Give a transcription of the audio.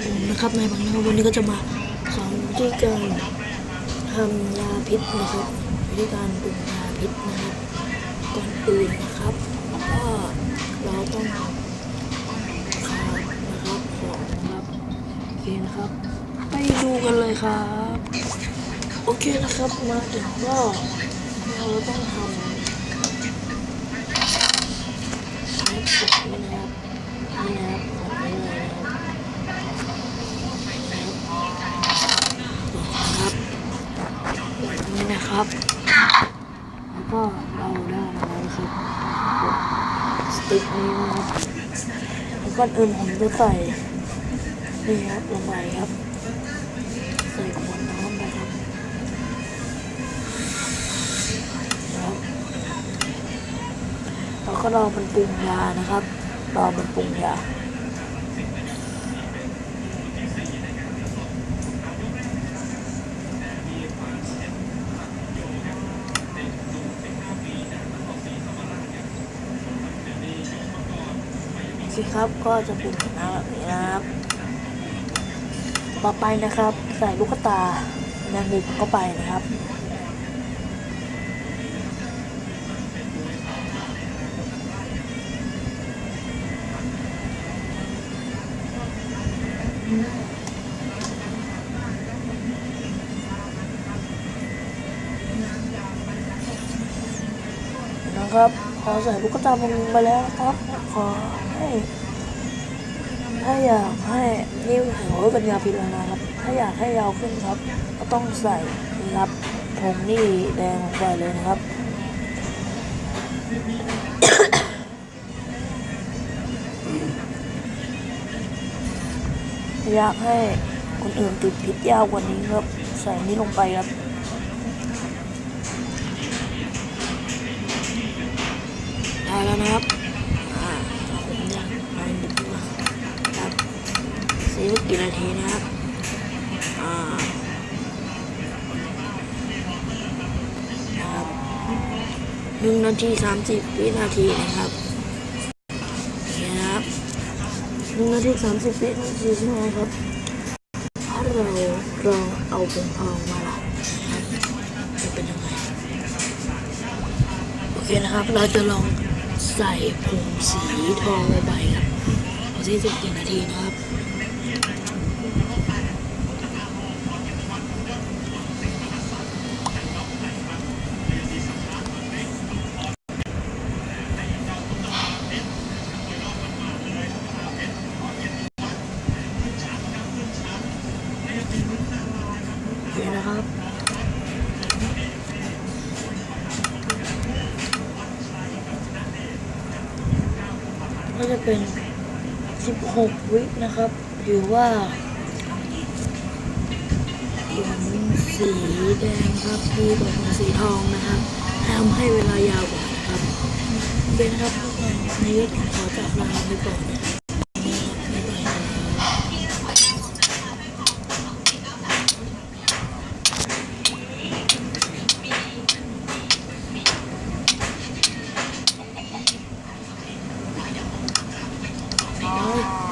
อยู่นะครับนายบางนะครับวันนี้ก็จะมาสอนวิธีการทำยาพิษนะครับวิธีการปรุงยาพิษนะครับก่อนอื่นนะครับก็เราต้องขาดนะครับของนะครับโอเคนะครับ ไปดูกันเลยครับ โอเคนะครับมาถึงก็เราต้องทำเม็ดสุกนี้นะครับนี่นะครับของนี้เลยนะครับนะครับแบบ นะครับ แล้วก็เราได้แล้วนะครับสติ๊กนี้นะครับแล้วก่อนอื่นผมจะใส่นี่ครับลงไปครับใส่ขวดน้ำไปครับนะครับแล้วก็รอมันปรุงยานะครับ รอมันปรุงยา โอเครับ ก็จะเปรุงน้ำแบบนี้นะครับ ต่อไปนะครับ ใส่ลูกตาแมงมุมเข้าไปนะครับนะครับ พอใส่ลูกตาลงไปแล้วครับ ขอให้ถ้าอยากให้นี่ถือว่าเป็นยาพิษแล้วนะครับ ถ้าอยากให้ยาวขึ้นครับ ก็ต้องใส่ครับผงนี่แดงลงไปเลยนะครับอยากให้คนอื่นติดพิษยาวกว่านี้ครับ ใส่นี่ลงไปครับ ได้แล้วนะครับอ่าผมยังไม่นึกว่าครับซีว่ากี่นาทีนะครับอ่านะครับหนึ่งนาทีสามสิบวินาทีนะครับนะครับหนึ่งนาทีสามสิบวินาทีใช่ไหมครับถ้าเราลองเอาผงทองมาละนะครับจะเป็นยังไงโอเคนะครับ เราจะลอง ใส่ผงสีทองลงไปครับเอาที่สิบกี่นาทีนะครับ ก็จะเป็น 16 วินะครับ หรือว่าผงสีแดงครับดีกว่าผงสีทองนะครับทำให้เวลายาวกว่านะครับ เป็นครับพวกเราในยุคขอจับลาไปก่อนนะครับ All